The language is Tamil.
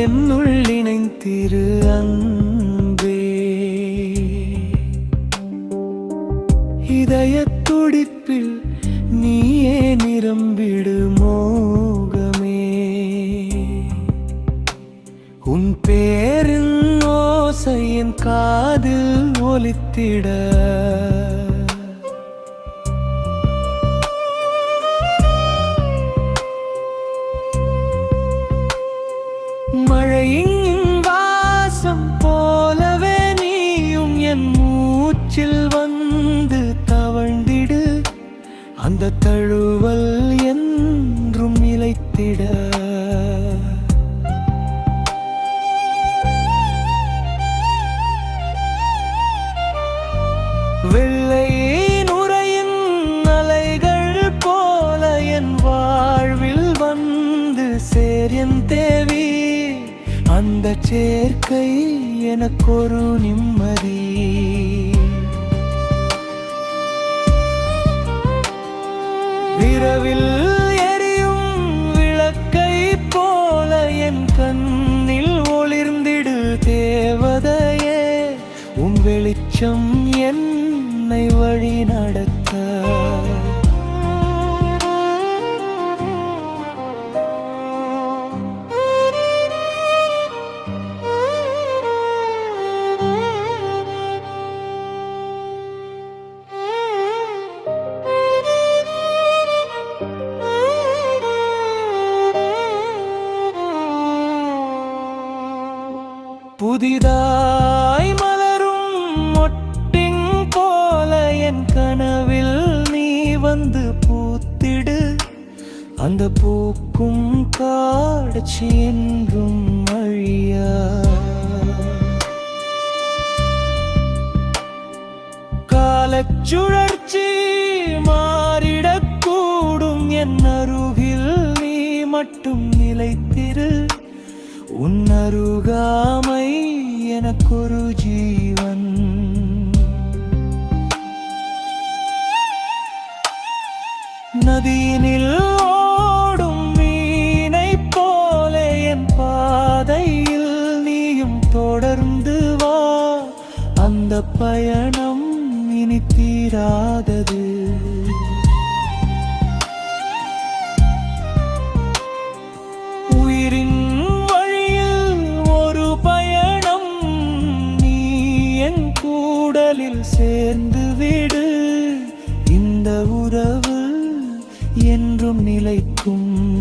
என்னுள் இணைந்திரு அன்பே. இதய துடிப்பில் நீயே நிரம்பிடு மோகமே. உன் பேரில் ஓசையின் காதில் ஒலித்திட மழையின் வாசம் போலவே நீயும் என் மூச்சில் வந்து தவழ்ந்திடு. அந்த தழுவல் என்றும் இழைத்திட. வெள்ளை நுரையின் அலைகள் போல என் வாழ்வில் வந்து சேரியன் தேவி. அந்த சேர்க்கை எனக்கொரு நிம்மதி. இரவில் எரியும் விளக்கை போல என் கண்ணில் ஒளிர்ந்திடு தேவதையே உன் வெளிச்சம் என்னை வழி நடத்த. புதிதாய் மலரும் மொட்டின் போல என் கனவில் நீ வந்து பூத்திடு. அந்த பூக்கும் காட்சி என்றும் அழியா. காலச்சுழற்சி மாறிடக்கூடும் என் அருகில் நீ மட்டும் நிலைத்திரு. உன்னருகாமை எனக்கொரு ஜீவன். நதியினில் ஓடும் மீனை போல என் பாதையில் நீயும் தொடர்ந்து வா. அந்த பயணம் இனி தீராத. உடலில் சேர்ந்து விடு. இந்த உறவு என்றும் நிலைக்கும்.